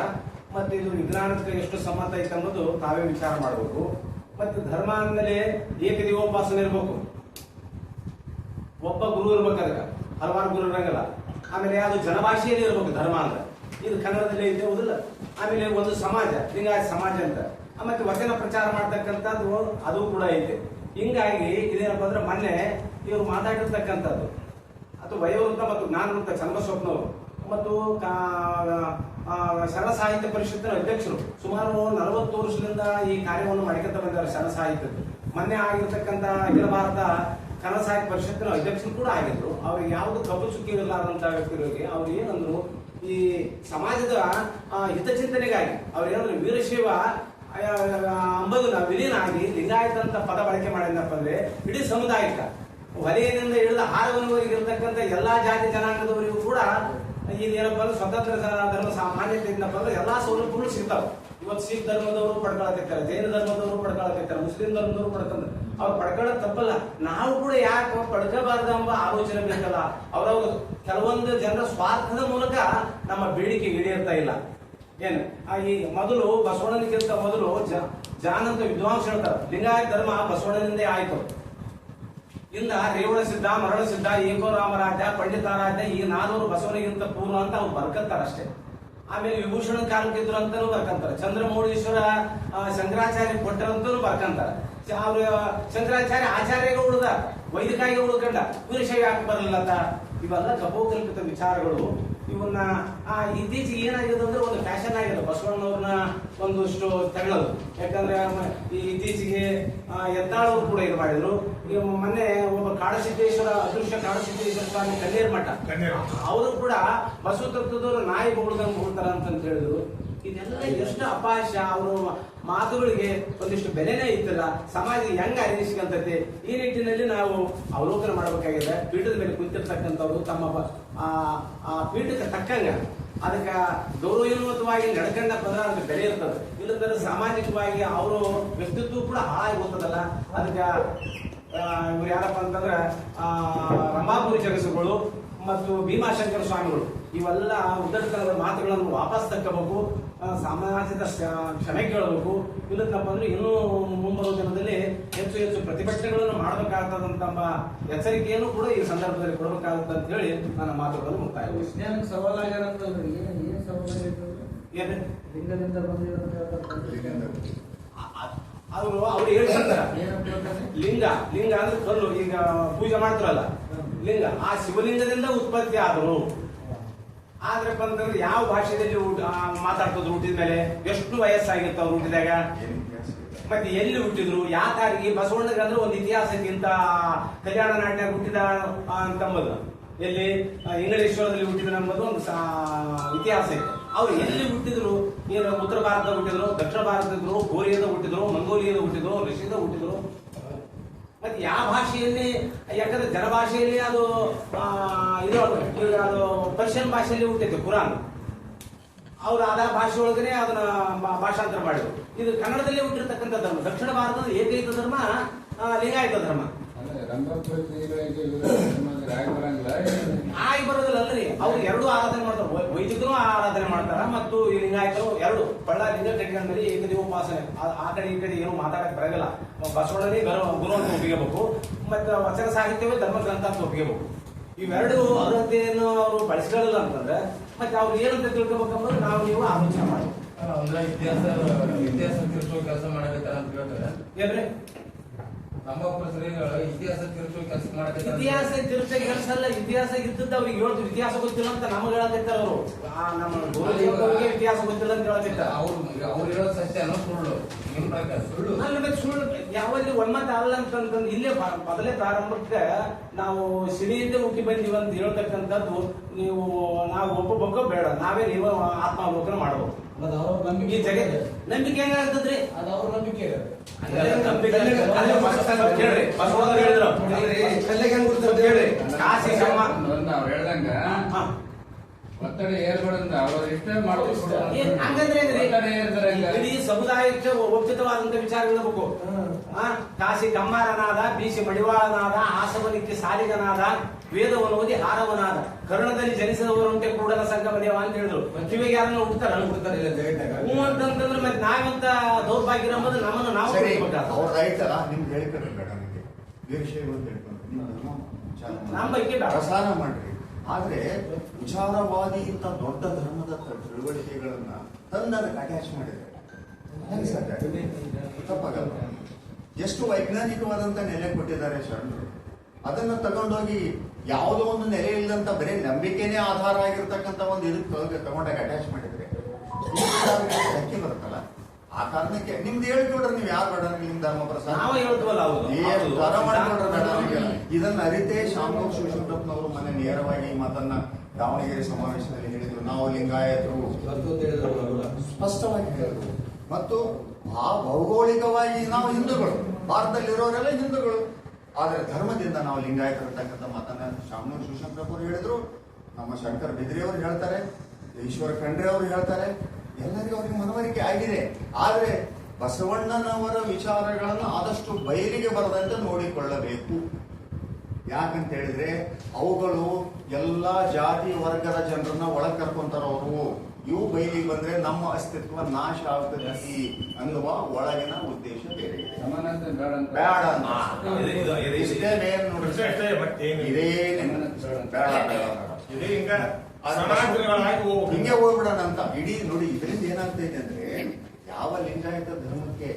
ಮತ್ತೆ ಇದು ವಿಜ್ಞಾನಕ್ಕೆ ಎಷ್ಟು ಸಮ್ಮತ ಐತೆ ಅನ್ನೋದು ತಾವೇ ವಿಚಾರ ಮಾಡಬೇಕು. ಮತ್ತೆ ಧರ್ಮ ಅಂದಮೇಲೆ ಏಕದೇವೋಪಾಸನೆ ಇರಬೇಕು. ಒಬ್ಬ ಗುರು ಇರ್ಬೇಕು ಅದಕ್ಕೆ. ಹಲವಾರು ಗುರು ಇರಂಗಿಲ್ಲ. ಆಮೇಲೆ ಅದು ಜನಭಾಷೆಯಲ್ಲಿ ಇರಬೇಕು, ಧರ್ಮ ಅಂದ್ರೆ. ಇದು ಕನ್ನಡದಲ್ಲಿ ಇದೆ ಆಮೇಲೆ ಒಂದು ಸಮಾಜ, ಲಿಂಗಾಯತ ಸಮಾಜ ಅಂತ. ಮತ್ತೆ ವಚನ ಪ್ರಚಾರ ಮಾಡ್ತಕ್ಕಂಥದ್ದು ಅದು ಕೂಡ ಇದೆ. ಹಿಂಗಾಗಿ ಇದೇನಪ್ಪ ಅಂದ್ರೆ ಮೊನ್ನೆ ಇವರು ಮಾತಾಡಿರ್ತಕ್ಕಂಥದ್ದು. ಅದು ವಯೋವೃತ್ತ ಮತ್ತು ಜ್ಞಾನವೃತ್ತ ಚಂದ್ರಸ್ವಪ್ನವರು ಮತ್ತು ಶರಣ ಸಾಹಿತ್ಯ ಪರಿಷತ್ತಿನ ಅಧ್ಯಕ್ಷರು. ಸುಮಾರು ನಲವತ್ತು ವರ್ಷದಿಂದ ಈ ಕಾರ್ಯವನ್ನು ಮಾಡ್ಕೊಂತ ಬಂದಿದ್ದಾರೆ ಶರಣ ಸಾಹಿತ್ಯದ್ದು. ಮೊನ್ನೆ ಆಗಿರ್ತಕ್ಕಂಥ ಅಖಿಲ ಭಾರತ ಕನ್ನಡ ಸಾಹಿತ್ಯ ಪರಿಷತ್ತಿನ ಅಧ್ಯಕ್ಷರು ಕೂಡ ಆಗಿದ್ರು. ಅವ್ರಿಗೆ ಯಾವುದು ಕಬ್ಬು ಚುಕ್ಕಿ ಇರಲಾರಂತ ವ್ಯಕ್ತಿಗಳಿಗೆ ಅವ್ರು ಏನಂದ್ರು, ಈ ಸಮಾಜದ ಹಿತಚಿಂತನೆಗಾಗಿ ಅವ್ರು ಏನಂದ್ರೆ, ವೀರಶೈವ ಅಂಬದು ವಿಲೀನ ಆಗಿ ಲಿಂಗಾಯತ ಅಂತ ಪದ ಬಳಕೆ ಮಾಡಿದಪ್ಪ ಅಂದ್ರೆ ಇಡೀ ಸಮುದಾಯಕ್ಕೆ. ವಲಯದಿಂದ ಹಿಡಿದ ಹಾರವನವರೆಗೆ ಇರತಕ್ಕಂಥ ಎಲ್ಲಾ ಜಾತಿ ಜನಾಂಗದವರಿಗೂ ಕೂಡ ಇದೇನಪ್ಪ ಅಂದ್ರೆ ಸ್ವತಂತ್ರ ಧರ್ಮ ಸಾಮಾನ್ಯತೆ ಇದ್ದಪ್ಪ ಅಂದ್ರೆ ಎಲ್ಲಾ ಸೌಲಭ್ಯಗಳು ಸಿಗ್ತಾವ. ಇವತ್ತು ಸಿಖ್ ಧರ್ಮದವರು ಪಡ್ಕೊಳಕತ್ತಾರೆ, ಜೈನ ಧರ್ಮದವರು ಪಡ್ಕೊಳಕತ್ತಾರೆ, ಮುಸ್ಲಿಂ ಧರ್ಮದವರು ಪಡ್ಕೊಂಡ್ರೆ, ಅವ್ರು ಪಡ್ಕೊಳ್ಳೋದು ತಪ್ಪಲ್ಲ. ನಾವು ಕೂಡ ಯಾಕೆ ಪಡ್ಕೋಬಾರ್ದು ಎಂಬ ಆಲೋಚನೆ ಬೇಕಲ್ಲ? ಅವ್ರವ್ರ ಕೆಲವೊಂದು ಜನರ ಸ್ವಾರ್ಥದ ಮೂಲಕ ನಮ್ಮ ಬೇಡಿಕೆ ಈಡೇರ್ತಾ ಇಲ್ಲ. ಏನು? ಈ ಮೊದಲು ಬಸವಣ್ಣನಿಗಿಂತ ಮೊದಲು ಜಾನಂತ ವಿದ್ವಾಂಸ ಹೇಳ್ತಾರೆ, ಲಿಂಗಾಯತ ಧರ್ಮ ಬಸವಣ್ಣನಿಂದೇ ಆಯ್ತು. ಇಂದ ರೇವಣ ಸಿದ್ಧ, ಮರಣ ಸಿದ್ಧ, ಏಕೋ ರಾಮರಾಜ ಪಂಡಿತಾರಾಧ್ಯ, ಈ ನಾಲ್ವರು ಬಸವನಿಗಿಂತ ಪೂರ್ವ ಅಂತ ಅವ್ರು ಬರ್ಕತ್ತಾರಷ್ಟೇ. ಆಮೇಲೆ ವಿಭೂಷಣ ಕಾಲಕ್ಕಿದ್ರು ಅಂತಾನು ಬರ್ಕಂತಾರೆ. ಚಂದ್ರಮೌಳೀಶ್ವರ ಶಂಕರಾಚಾರ್ಯ ಕೊಟ್ಟರಂತಾನು ಬರ್ಕಂತಾರೆ. ಅವ್ರ, ಶಂಕರಾಚಾರ್ಯ ಆಚಾರ್ಯಗಳು ಉಳ್ದ ವೈದಿಕಾಗಿ ಉಳ್ಕಂಡ ಪುರುಷ ಯಾಕೆ ಬರಲಿಲ್ಲ ಅಂತ? ಇವೆಲ್ಲ ಕಪೋಕಲ್ಪಿತ ವಿಚಾರಗಳು. ಇವನ್ನ ಆ ಇತ್ತೀಚೆಗೆ ಏನಾಗಿದೆ ಅಂದ್ರೆ ಒಂದು ಫ್ಯಾಷನ್ ಆಗಿದೆ. ಬಸವಣ್ಣವ್ರನ್ನ ಒಂದಷ್ಟು ತಗೊಳ್ಳೋದು. ಯಾಕಂದ್ರೆ ಈ ಇತ್ತೀಚೆಗೆ ಯತ್ನಾಳವ್ರು ಕೂಡ ಇದು ಮಾಡಿದ್ರು. ಈಗ ಮೊನ್ನೆ ಒಬ್ಬ ಕಾಡಸಿದ್ದೇಶ್ವರ ಅದೃಶ್ಯ ಕಾಡಸಿದ್ದೇಶ್ವರ ಸ್ವಾಮಿ ಕಣ್ಣೀರ್ ಮಠ. ಅವರು ಕೂಡ ಬಸವ ತತ್ವದವರು ನಾಯಿ ಬೊಗಳ್ದಂಗ್ ಹೋಗ್ತಾರ ಅಂತ ಹೇಳಿದ್ರು. ಇದೆಲ್ಲ ಎಷ್ಟು ಅಪಾಯಶ ಅವರು ಮಾತುಗಳಿಗೆ ಒಂದಿಷ್ಟು ಬೆಲೆನೇ ಇತ್ತಲ್ಲ ಸಮಾಜ ಹೆಂಗ ಅರಿಯಿಸ್ಕೊಂತೈತಿ ಈ ನಿಟ್ಟಿನಲ್ಲಿ ನಾವು ಅವಲೋಕನ ಮಾಡಬೇಕಾಗಿದೆ. ಪೀಠದ ಮೇಲೆ ಕುಂತಿರ್ತಕ್ಕಂಥವ್ರು ತಮ್ಮ ಆ ಪೀಠಕ್ಕೆ ತಕ್ಕಂಗ. ಅದಕ್ಕೆ ಗೌರವಯುನ್ಮತವಾಗಿ ನಡ್ಕಂಡ ಬಂದ್ರೆ ಅದಕ್ಕೆ ಬೆಲೆ ಇರ್ತದೆ. ಇಲ್ಲದ್ರೆ ಸಾಮಾಜಿಕವಾಗಿ ಅವರು ವ್ಯಕ್ತಿತ್ವ ಕೂಡ ಹಾಳಾಗಿ ಹೋಗ್ತದಲ್ಲ. ಅದಕ್ಕೆ ಇವ್ರು ಯಾರಪ್ಪ ಅಂತಂದ್ರೆ ಆ, ರಂಭಾಪುರಿ ಜಗಸುಗಳು ಮತ್ತು ಭೀಮಾಶಂಕರ ಸ್ವಾಮಿಗಳು. ಇವೆಲ್ಲ ಉದ್ದಟತನದ ಮಾತುಗಳನ್ನು ವಾಪಸ್ ತಕ್ಕಬೇಕು. ಸಮಾಜದ ಶ- ಕ್ಷಮೆ ಕೇಳಬೇಕು. ಇಲ್ಲದಪ್ಪ ಅಂದ್ರೆ ಇನ್ನೂ ಮುಂಬರುವ ದಿನದಲ್ಲಿ ಹೆಚ್ಚು ಹೆಚ್ಚು ಪ್ರತಿಭಟನೆಗಳನ್ನು ಮಾಡಬೇಕಾಗ್ತದಂತ ಎಂಬ ಎಚ್ಚರಿಕೆಯನ್ನು ಕೂಡ ಈ ಸಂದರ್ಭದಲ್ಲಿ ಕೊಡಬೇಕಾಗುತ್ತೆ ಅಂತ ಹೇಳಿ ನನ್ನ ಮಾತುಗಳನ್ನು ಮುಕ್ತಾಯ ಸವಾಲಾಗ್ಯಾರ ಅಂತಂದ್ರೆ ಸವಾಲು ಏನ್ ಏನು ಲಿಂಗದಿಂದ ಹೇಳ್ತಾರೆ. ಅವರು ಹೇಳ್ತಾರೆ? ಲಿಂಗ ಲಿಂಗ ಅಂದ್ರೆ ಕಲ್ಲು ಈಗ ಪೂಜೆ ಮಾಡ್ತಾರಲ್ಲ. ಲಿಂಗ ಆ ಶಿವಲಿಂಗದಿಂದ ಉತ್ಪತ್ತಿ ಆದರು ಆದ್ರಪ್ಪ ಬಂದ್ರೆ ಯಾವ ಭಾಷೆಯಲ್ಲಿ ಮಾತಾಡ್ತದ್ರು ಹುಟ್ಟಿದ ಮೇಲೆ? ಎಷ್ಟು ವಯಸ್ಸಾಗಿತ್ತು ಅವ್ರು ಹುಟ್ಟಿದಾಗ ಮತ್ತೆ ಎಲ್ಲಿ ಹುಟ್ಟಿದ್ರು? ಯಾವ ತಾರೀಕಿಗೆ ಬಸವಣ್ಣಗೆ ಅಂದ್ರೆ ಒಂದು ಇತಿಹಾಸಕ್ಕಿಂತ ಕಲ್ಯಾಣ ನಾಟ್ಯ ಹುಟ್ಟಿದ ಅಂತ ಅಂತಂಬುದು ಎಲ್ಲಿ? ಇಂಗ್ಲೇಶ್ವರದಲ್ಲಿ ಹುಟ್ಟಿದ್ರು ಹುಟ್ಟಿದ ಎಂಬುದು ಒಂದು ಇತಿಹಾಸ ಐತೆ. ಅವ್ರು ಎಲ್ಲಿ ಹುಟ್ಟಿದ್ರು? ಏನು ಉತ್ತರ ಭಾರತದ ಹುಟ್ಟಿದ್ರು, ದಕ್ಷಿಣ ಭಾರತದ ಗೋರಿಯಿಂದ ಹುಟ್ಟಿದ್ರು, ಮಂಗೋಲಿಯಾದ ಹುಟ್ಟಿದ್ರು, ರಷ್ಯಾದ ಹುಟ್ಟಿದ್ರು? ಮತ್ತೆ ಯಾವ ಭಾಷೆಯಲ್ಲಿ, ಯಾಕಂದ್ರೆ ಜನಭಾಷೆಯಲ್ಲಿ ಅದು ಇದು ಅದು ಪರ್ಷಿಯನ್ ಭಾಷೆಯಲ್ಲಿ ಹುಟ್ಟಿತ್ತು ಕುರಾನ್. ಅವರು ಅದ ಭಾಷೆ ಒಳಗನೆ ಅದನ್ನ ಭಾಷಾಂತರ ಮಾಡಿದ್ರು. ಇದು ಕನ್ನಡದಲ್ಲಿ ಹುಟ್ಟಿರ್ತಕ್ಕಂಥ ಧರ್ಮ. ದಕ್ಷಿಣ ಭಾರತದ ಏಕೈಕ ಧರ್ಮ ಲಿಂಗಾಯತ ಧರ್ಮ ಆಗಿ ಬರೋದಿಲ್ಲ ಅಲ್ರಿ. ಅವ್ರು ಎರಡು ಆರಾಧನೆ ಮಾಡ್ತಾರೆ. ವೈದಿಕರು ಆರಾಧನೆ ಮಾಡ್ತಾರ ಮತ್ತು ಈ ಲಿಂಗಾಯತರು ಎರಡು. ಬಳ್ಳಾರಿಂದ ಲಿಂಗ ಕಟ್ಟಿಗೆ ಏಕದೇವ ಉಪಾಸನೆ. ಆ- ಆ ಕಡೆ ಈ ಕಡೆ ಏನು ಮಾತಾಡಕ್ ಬರೋದಿಲ್ಲ ಬಸವಣ್ಣನೇ ಬರೋ ಗುರು ಅಂತ ಒಪ್ಪಿಗೆಬೇಕು. ಮತ್ತೆ ವಚನ ಸಾಹಿತ್ಯವೇ ಧರ್ಮ ಗ್ರಂಥ ಅಂತ ಒಪ್ಪಿಗೆಬೇಕು. ಇವೆರಡು ಅರ್ಹತೆಯನ್ನು ಅವರು ಬಳಸ್ಕೊಳ್ಳಲ್ಲ ಅಂತಂದ್ರೆ ಮತ್ತೆ ಅವ್ರು ಏನಂತ ತಿಳ್ಕೊಬೇಕಂದ್ರೆ ನಾವು ನೀವು ಆಲೋಚನೆ ಮಾಡಿ. ಅಂದ್ರೆ ಇತಿಹಾಸ ಇತಿಹಾಸ ತಿಳಿಸುವ ಕೆಲಸ ಮಾಡಕತ್ತಾರ ಅಂತ ಹೇಳ್ತಾರೆ ರಂಭಾಪುರ ಶ್ರೀಗಳು ಇತಿಹಾಸ ತಿರ್ಸೋ ಕೆಲಸ ಮಾಡ್ತಿದ್ದಾರೆ ಇತಿಹಾಸ ತಿರುಚ ಕೆಲಸ ಅಲ್ಲ ಇತಿಹಾಸ ಇದ್ದದ್ದು ಅವ್ರಿಗೆ ಹೇಳ್ತು ಇತಿಹಾಸ ಗೊತ್ತಿಲ್ಲ ಅಂತ ನಮಗೆ ಹೇಳಕತ್ತಾರ ಅವರು. ನಮ್ಮ ಗುರುದೇವರಿಗೆ ಇತಿಹಾಸ ಗೊತ್ತಿಲ್ಲ ಅಂತ ಹೇಳಕತ್ತಾರ. ಅವ್ರು ಅವ್ರು ಹೇಳೋದು ಸತ್ಯ ಅನ್ನೋ ಸುಳ್ಳು ನಿಮ್ ಪ್ರಕಾರ ಸುಳ್ಳು. ಅಲ್ಲ ಮತ್ತೆ ಸುಳ್ಳು ಯಾವಲ್ಲಿ ಒಮ್ಮತ ಅಲ್ಲ ಅಂತಂತಂದು ಇಲ್ಲೇ ಬ- ಮೊದಲೇ ಪ್ರಾರಂಭಕ್ಕೆ ನಾವು ಸಿರಿಯಿಂದ ಹುಟ್ಟಿ ಬಂದೀವಿ ಅಂತ ಹೇಳ್ತಕ್ಕಂಥದ್ದು ನೀವು ನಾವು ಒಪ್ಪಬೇಕೋ ಬೇಡ ನಾವೇ ನೀವು ಆತ್ಮಾವಲೋಕನ ಮಾಡಬಹುದು ಅದು ಅವ್ರ ನಂಬಿಕೆ ನಂಬಿಕೆ ಹೆಂಗಾಗ್ತದ್ರಿ? ಅದು ಅವ್ರ ನಂಬಿಕೆ ಹೆಂಗ್. ಒತ್ತಡ ಏರ್ಬಾರ್ದಂದ ಅವ್ರು ಇಷ್ಟೇ ಹಂಗ. ಇಡೀ ಸಮುದಾಯಕ್ಕೆ ಒಪ್ಪಿತವಾದಂತ ವಿಚಾರ ಆ, ಕಾಶಿ ಕಮ್ಮಾರನಾದ ಬೀಸಿ ಮಡಿವಾಳನಾದ ಆಸವನಿಕ್ಕೆ ಸಾಲಿಗನಾದ ವೇದವನ್ನು ಓದಿ ಹಾರವನಾದ. ಕರ್ಣದಲ್ಲಿ ಅಂತ ಕೂಡಲ ಸಂಗಮ ದೇವ ಅಂತ ಹೇಳಿದ್ರು. ಕಿವಿಗೆ ಯಾರನ್ನ ಹುಡ್ತಾರ? ಹುಡ್ತಾರೆ ಹ್ಞೂ ಅಂತಂತಂದ್ರೆ ಮತ್ತೆ ನಾವೆಂತ ದೌರ್ಭಾಗ್ಯ ನಮ್ಮದು ನಮ್ಮನ್ನು ನಾವು. ಅವ್ರ ನಿಮ್ಗೆ ಹೇಳ್ತಾರೆ ಬೇಡ ನನಗೆ ಅಂತ ಹೇಳ್ಕೊಂಡು ನಿಮ್ಮ ಬಗ್ಗೆ ಪ್ರಸಾರ ಮಾಡ್ರಿ. ಆದ್ರೆ ವಿಚಾರವಾದಿ ಇಂಥ ದೊಡ್ಡ ಧರ್ಮದ ತಿಳುವಳಿಕೆಗಳನ್ನ ತಂದು ಅದಕ್ಕೆ ಅಟ್ಯಾಚ್ ಸಾಧ್ಯ? ತಪ್ಪಾಗಲ್ಲ. ಎಷ್ಟು ವೈಜ್ಞಾನಿಕವಾದಂತ ನೆಲೆ ಕೊಟ್ಟಿದ್ದಾರೆ ಶರಣರು. ಅದನ್ನ ತಗೊಂಡೋಗಿ ಯಾವುದೋ ಒಂದು ನೆಲೆ ಇಲ್ಲದಂತ ಬರೀ ನಂಬಿಕೆನೇ ಆಧಾರ ಆಗಿರ್ತಕ್ಕಂಥ ಒಂದು ಇದಕ್ಕೆ ತಗೊಂಡ್- ತಗೊಂಡಾಗ ಅಟ್ಯಾಚ್ ಮಾಡಿದ್ರೆ ಧಕ್ಕೆ ಬರುತ್ತಲ್ಲ? ಆ ಕಾರಣಕ್ಕೆ ನಿಮ್ದು ಹೇಳ್ಕೊಡ್ರಿ ನೀವು ಯಾರು ಬೇಡ ನಿಮ್ ಧರ್ಮ ಪ್ರಸಾದ. ಇದನ್ನ ಅರಿತೇ ಶಾಮರಾವ್ ಶಿವಶಂಕರಪ್ಪನವರು ಮನೆ ನೇರವಾಗಿ ಈ ಮಾತನ್ನ ದಾವಣಗೆರೆ ಸಮಾವೇಶದಲ್ಲಿ ಹೇಳಿದ್ರು. ನಾವು ಲಿಂಗಾಯತರು. ಸ್ಪಷ್ಟವಾಗಿ ಹೇಳಿದ್ರು. ಮತ್ತು ಆ ಭೌಗೋಳಿಕವಾಗಿ ನಾವು ಹಿಂದೂಗಳು. ಭಾರತದಲ್ಲಿರೋರೆಲ್ಲ ಹಿಂದೂಗಳು. ಆದ್ರೆ ಧರ್ಮದಿಂದ ನಾವು ಲಿಂಗಾಯತರು ಅಂತಕ್ಕಂಥ ಮಾತನ್ನ ಶಾಮನೂರು ಶಿವಶಂಕರಪ್ಪರು ಹೇಳಿದ್ರು. ನಮ್ಮ ಶಂಕರ್ ಬಿದ್ರಿ ಅವರು ಹೇಳ್ತಾರೆ, ಈಶ್ವರ ಖಂಡ್ರೆ ಅವರು ಹೇಳ್ತಾರೆ. ಎಲ್ಲರಿಗೂ ಅವ್ರಿಗೆ ಮನವರಿಕೆ ಆಗಿದೆ. ಆದರೆ ಬಸವಣ್ಣನವರ ವಿಚಾರಗಳನ್ನು ಆದಷ್ಟು ಬಯಲಿಗೆ ಬರದಂತೆ ನೋಡಿಕೊಳ್ಳಬೇಕು. ಯಾಕಂತ ಹೇಳಿದ್ರೆ ಅವುಗಳು ಎಲ್ಲ ಜಾತಿ ವರ್ಗದ ಜನರನ್ನ ಒಳಗೆ ಕರ್ಕೊಂತಾರವರು ಇವು ಬಯಲಿಗೆ ಬಂದ್ರೆ ನಮ್ಮ ಅಸ್ತಿತ್ವ ನಾಶ ಆಗ್ತದೆ ಅನ್ನುವ ಒಳಗಿನ ಉದ್ದೇಶ ಬೇರೆ. ಸಮಾನತೆ ಬೇಡ ಅಂತ ಅಂತ. ಇಷ್ಟೇ ಮೇನ್ ನೋಡ್ರಿ. ಇದು ಹಿಂಗ ಸಮಾಜಗಳಾಗಿ ಹೋಗ್ಬೇಕು ಹಿಂಗೆ ಹೋಗ್ಬಿಡೋಣ ಅಂತ. ಇಡೀ ನೋಡಿ ಇದರಿಂದ ಏನಾಗ್ತೈತೆ ಅಂದ್ರೆ ಯಾವ ಲಿಂಗಾಯತ ಧರ್ಮಕ್ಕೆ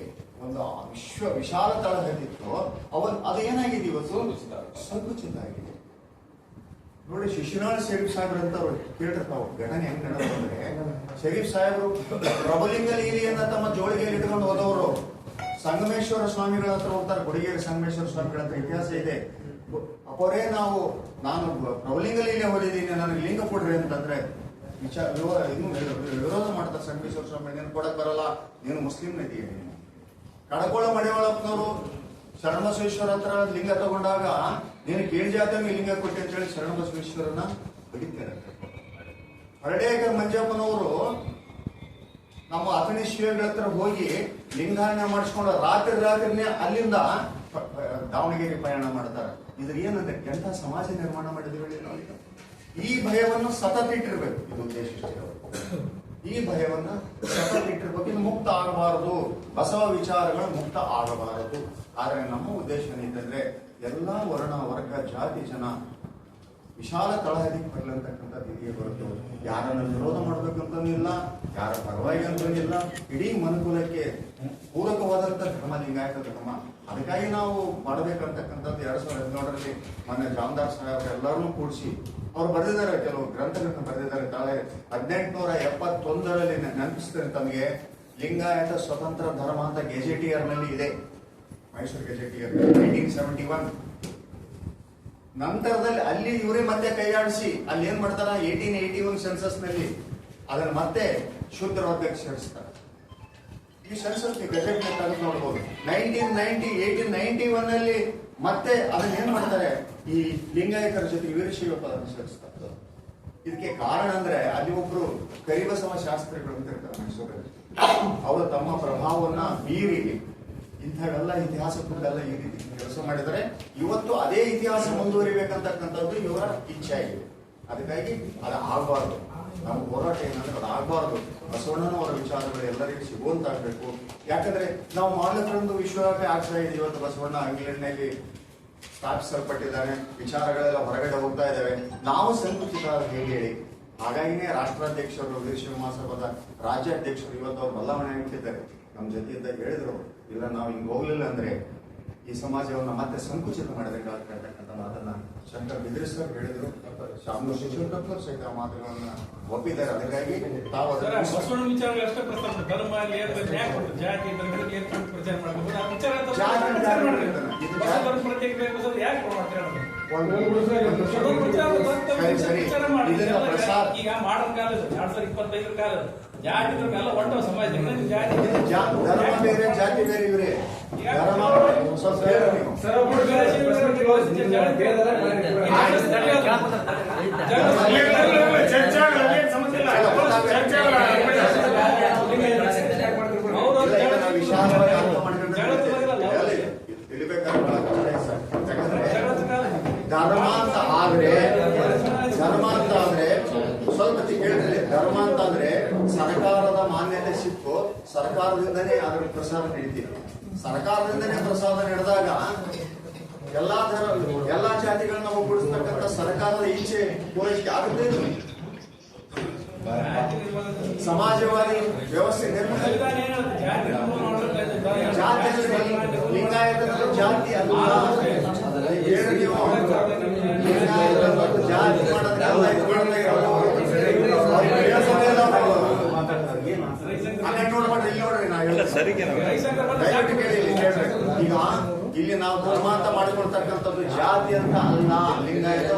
ಒಂದು ವಿಶ್ವ ವಿಶಾಲ ತಳಹದಿತ್ತು ಅವನ್ ಅದು ಏನಾಗಿದೆ ಇವತ್ತು? ಸಂಕುಚಿತ ಆಗಿದೆ. ನೋಡಿ ಶಿಶುನಾಳ್ ಶರೀಫ್ ಸಾಹೇಬ್ರ ಅಂತ ಅವ್ರು ಕೇಳಿರ್ತಾವ್ ಘಟನೆ ಹೆಂಗ್ ಅಂದ್ರೆ ಶರೀಫ್ ಸಾಹೇಬ್ರು ಪ್ರಭುಲಿಂಗ ಲೀಲಿಯನ್ನ ತಮ್ಮ ಜೋಳಿಗೆ ಇಟ್ಕೊಂಡು ಹೋದವರು. ಸಂಗಮೇಶ್ವರ ಸ್ವಾಮಿಗಳ ಹತ್ರ ಹೋಗ್ತಾರೆ, ಕೊಡಿಗೇರಿ ಸಂಗಮೇಶ್ವರ ಸ್ವಾಮಿಗಳ ಹತ್ರ ಇತಿಹಾಸ ಇದೆ. ಅಪೋರೇ ನಾವು, ನಾನು ಪ್ರಭುಲಿಂಗ ಲೀಲೆ ಹೊಲಿದ್ದೀನಿ ನನಗೆ ಲಿಂಗ ಕೊಡ್ರಿ ಅಂತಂದ್ರೆ ವಿಚಾರ ಇನ್ನು ವಿರೋ- ವಿರೋಧ ಮಾಡ್ತಾರೆ ಸಂಗಮೇಶ್ವರ ಸ್ವಾಮಿ ನೀನು ಕೊಡಕ್ ಬರಲ್ಲ, ನೀನು ಮುಸ್ಲಿಂ ಇದೀಯ ಕಡಕೋಳ ಮಡಿವಾಳಪ್ಪನವರು, ಶರಣಬಸವೇಶ್ವರ ಹತ್ರ ಲಿಂಗ ತಗೊಂಡಾಗ ನೀನು ಕೇಳಿ ಜಾತಂಗೆ ಲಿಂಗ ಕೊಟ್ಟೆ ಅಂತ ಹೇಳಿ ಶರಣಬಸವೇಶ್ವರನ ಬಡಿತಾರೆ ಹರಡೇಕರ್ ಮಂಜಪ್ಪನವರು ನಮ್ಮ ಅಥಣಿ ಶಿವಗಳ ಹತ್ರ ಹೋಗಿ ಲಿಂಗಾರಣ್ಯ ಮಾಡಿಸ್ಕೊಂಡು ರಾತ್ರಿ ರಾತ್ರಿನೇ ಅಲ್ಲಿಂದ ದಾವಣಗೆರೆ ಪ್ರಯಾಣ ಮಾಡ್ತಾರೆ. ಇದ್ರ ಏನಂದ್ರೆ ಎಂಥ ಸಮಾಜ ನಿರ್ಮಾಣ ಮಾಡಿದ್ರು ನಾವೀಗ ಈ ಭಯವನ್ನು ಸತತ ಇಟ್ಟಿರ್ಬೇಕು. ಇದು ಉದ್ದೇಶ ಈ ಭಯವನ್ನ ಸತತ ಇಟ್ಟಿರ್ಬೇಕು. ಇದು ಮುಕ್ತ ಆಗಬಾರದು. ಬಸವ ವಿಚಾರಗಳು ಮುಕ್ತ ಆಗಬಾರದು. ಆದ್ರೆ ನಮ್ಮ ಉದ್ದೇಶ ಏನಿದೆ ಎಲ್ಲಾ ವರ್ಣ, ವರ್ಗ, ಜಾತಿ, ಜನ ವಿಶಾಲ ತಳಹದಿಗೆ ಬರ್ಲಂತಕ್ಕಂಥದ್ದು ಇದೆಯೇ ಹೊರತು ಯಾರನ್ನ ವಿರೋಧ ಮಾಡ್ಬೇಕಂತನಿಲ್ಲ ಯಾರ ಪರವಾಗಿ ಇಲ್ಲ. ಇಡೀ ಮನುಕುಲಕ್ಕೆ ಪೂರಕವಾದಂಥ ಧರ್ಮ, ಲಿಂಗಾಯತ ಧರ್ಮ. ಅದಕ್ಕಾಗಿ ನಾವು ಮಾಡಬೇಕಂತಕ್ಕಂಥದ್ದು ಎರಡ್ ಸಾವಿರದ ಹದಿನೇಳರಲ್ಲಿ ಮೊನ್ನೆ ಜಾಮದಾರ್ ಸಾಹೇಬ್ ಎಲ್ಲರನ್ನೂ ಕೂಡಿಸಿ ಅವ್ರು ಬರೆದಿದ್ದಾರೆ, ಕೆಲವು ಗ್ರಂಥಗಳನ್ನು ಬರೆದಿದ್ದಾರೆ. ತಾಳೆ ಹದಿನೆಂಟುನೂರ ಎಪ್ಪತ್ತೊಂದರಲ್ಲಿ ನೆನಪಿಸ್ತಾರೆ ತಮಗೆ. ಲಿಂಗಾಯತ ಸ್ವತಂತ್ರ ಧರ್ಮ ಅಂತ ಗೆಜೆಟಿಯರ್ನಲ್ಲಿ ಇದೆ. Mysuru gazetteer. Nineteen seventy one ನಂತರದಲ್ಲಿ ಅಲ್ಲಿ ಇವರೇ ಮತ್ತೆ ಕೈಯಾಡಿಸಿ, ಅಲ್ಲಿ ಏನ್ ಮಾಡ್ತಾರ? ಏಟೀನ್ ಏಟಿ ಒನ್ ಸೆನ್ಸಸ್ನಲ್ಲಿ ಅದನ್ನ ಮತ್ತೆ ಶುದ್ಧ ವರ್ಗಕ್ಕೆ ಸೇರಿಸ್ತಾರೆ. ಈ ಸೆನ್ಸಸ್ ಗೆಜೆಟ್ ತೆಗೆದು ನೋಡ್ಬೋದು. Nineteen ninety eighteen ninety one ಅಲ್ಲಿ ಮತ್ತೆ ಅದನ್ನ ಏನ್ ಮಾಡ್ತಾರೆ? ಈ ಲಿಂಗಾಯತರ ಜೊತೆ ವೀರಶೈವ ಪದ ಸೇರಿಸ್ತಾರೆ. ಇದಕ್ಕೆ ಕಾರಣ ಅಂದ್ರೆ ಅಲ್ಲಿ ಒಬ್ರು ಕರಿಬಸವ ಶಾಸ್ತ್ರಿಗಳು ಅಂತ ಇರ್ತಾರೆ ಮೈಸೂರಲ್ಲಿ. ಅವರು ತಮ್ಮ ಪ್ರಭಾವವನ್ನ ಮೀರಿ ಇಂಥವೆಲ್ಲ ಇತಿಹಾಸ ಕುರಿತೆಲ್ಲ ಈ ರೀತಿ ಕೆಲಸ ಮಾಡಿದರೆ ಇವತ್ತು ಅದೇ ಇತಿಹಾಸ ಮುಂದುವರಿಬೇಕಂತಕ್ಕಂಥದ್ದು ಇವರ ಇಚ್ಛೆ ಆಗಿದೆ ಅದಕ್ಕಾಗಿ ಅದು ಆಗಬಾರ್ದು. ನಮ್ಮ ಹೋರಾಟ ಏನಂದ್ರೆ ಅದು ಆಗಬಾರ್ದು. ಬಸವಣ್ಣನವರ ವಿಚಾರಗಳು ಎಲ್ಲರಿಗೂ ಸಿಗುವಂತಾಗಬೇಕು. ಯಾಕಂದ್ರೆ ನಾವು ಮಾಲಕರೊಂದು ವಿಶ್ವವ್ಯಾಪಿ ಆಗ್ತಾ ಇದೆ ಇವತ್ತು ಬಸವಣ್ಣ ಇಂಗ್ಲೆಂಡ್ನಲ್ಲಿ ಸ್ಥಾಪಿಸಲ್ಪಟ್ಟಿದ್ದಾನೆ. ವಿಚಾರಗಳೆಲ್ಲ ಹೊರಗಡೆ ಹೋಗ್ತಾ ಇದ್ದಾವೆ. ನಾವು ಸಂಕುಚಿತ ಹೇಗೆ ಹೇಳಿ ಹಾಗಾಗಿನೇ ರಾಷ್ಟ್ರಾಧ್ಯಕ್ಷರು ಮಹಾಸಭಾದ ರಾಜ್ಯಾಧ್ಯಕ್ಷರು ಇವತ್ತು ಅವ್ರು ಬದಲಾವಣೆ ಇಟ್ಟಿದ್ದಾರೆ ನಮ್ಮ ಜೊತೆಯಿಂದ ಹೇಳಿದ್ರು ಇಲ್ಲ ನಾವು ಹಿಂಗ್ ಹೋಗ್ಲಿಲ್ಲ ಅಂದ್ರೆ ಈ ಸಮಾಜವನ್ನ ಮತ್ತೆ ಸಂಕುಚಿತ ಮಾಡಬೇಕಾಗಿರ್ತಕ್ಕಂಥ ಮಾತನ್ನ ಶಂಕರ್ ಬಿದ್ರಿಸರ್ ಹೇಳಿದ್ರು. ಶಾಮನು ಶಿಶುಕಪ್ಪರು ಸಹಿತ ಆ ಮಾತುಗಳನ್ನ ಒಪ್ಪಿದ್ದಾರೆ. ಅದಕ್ಕಾಗಿ ತಾವು ಸರ್, ಈಗ ಮಾಡೋ ಕಾಲ ಎರಡ್ ಸಾವಿರದ ಇಪ್ಪತ್ತೈದರ ಕಾಲ. ಜಾತಿ ಎಲ್ಲ ಹೊಂಟವ ಸಮಾಜದಲ್ಲಿ. ಜಾತಿ ಧರ್ಮ ಬೇರೆ ಜಾತಿ ಬೇರೆ ಇವರೇ. ಧರ್ಮ ಬೇರೆ ನೀವು ಚರ್ಚೆ ಆಗಲ್ಲ, ಅದೇನ್ ಸಮಸ್ಯೆ ಇಲ್ಲ. ಚರ್ಚೆ ಆಗಲ್ಲ. ಇಲ್ಲ, ಈಗ ನಾವು ವಿಶಾಲವಾಗಿ ಅರ್ಥ ಮಾಡ್ಕೊಂಡ್ರೆ ಎಲ್ಲಿ? ತಿಳಿಬೇಕಾದ್ರೆ ಬಹಳ ಕಷ್ಟ ಇದೆ ಸರ್. ಯಾಕಂದ್ರೆ ಧರ್ಮ ಅಂತ ಆದ್ರೆ ಧರ್ಮ ಅಂತ ಆದ್ರೆ ಸ್ವಲ್ಪ ಹೊತ್ತಿಗೆ ಹೇಳಿದ್ರೆ ಧರ್ಮ ಅಂತ ಅಂದ್ರೆ ಸರ್ಕಾರದ ಮಾನ್ಯತೆ ಸಿಕ್ಕು ಸರ್ಕಾರದಿಂದನೇ ಅದರ ಪ್ರಸಾದ ನೀಡ್ತೀರ ಸರ್ಕಾರದಿಂದನೇ ಪ್ರಸಾದ ನಡೆದಾಗ ಎಲ್ಲಾ ತರ ಎಲ್ಲಾ ಜಾತಿಗಳನ್ನ ಒಗ್ಗೂಡಿಸ್ತಕ್ಕಂಥ ಸರ್ಕಾರದ ಇಚ್ಛೆ ಪೂರೈಕೆ ಆಗುತ್ತೆ? ಸಮಾಜವಾದಿ ವ್ಯವಸ್ಥೆ ಲಿಂಗಾಯತದಲ್ಲಿ ಜಾತಿ ಅಲ್ಲ. ಜಾತಿ ಮಾಡೋದ್ರೆ ಸರಿಗೆ ಈಗ ಇಲ್ಲಿ ನಾವು ಧರ್ಮ ಅಂತ ಮಾಡಿಕೊಳ್ತಕ್ಕಂಥದ್ದು ಜಾತಿ ಅಂತ ಅಲ್ಲ ಲಿಂಗಾಯತ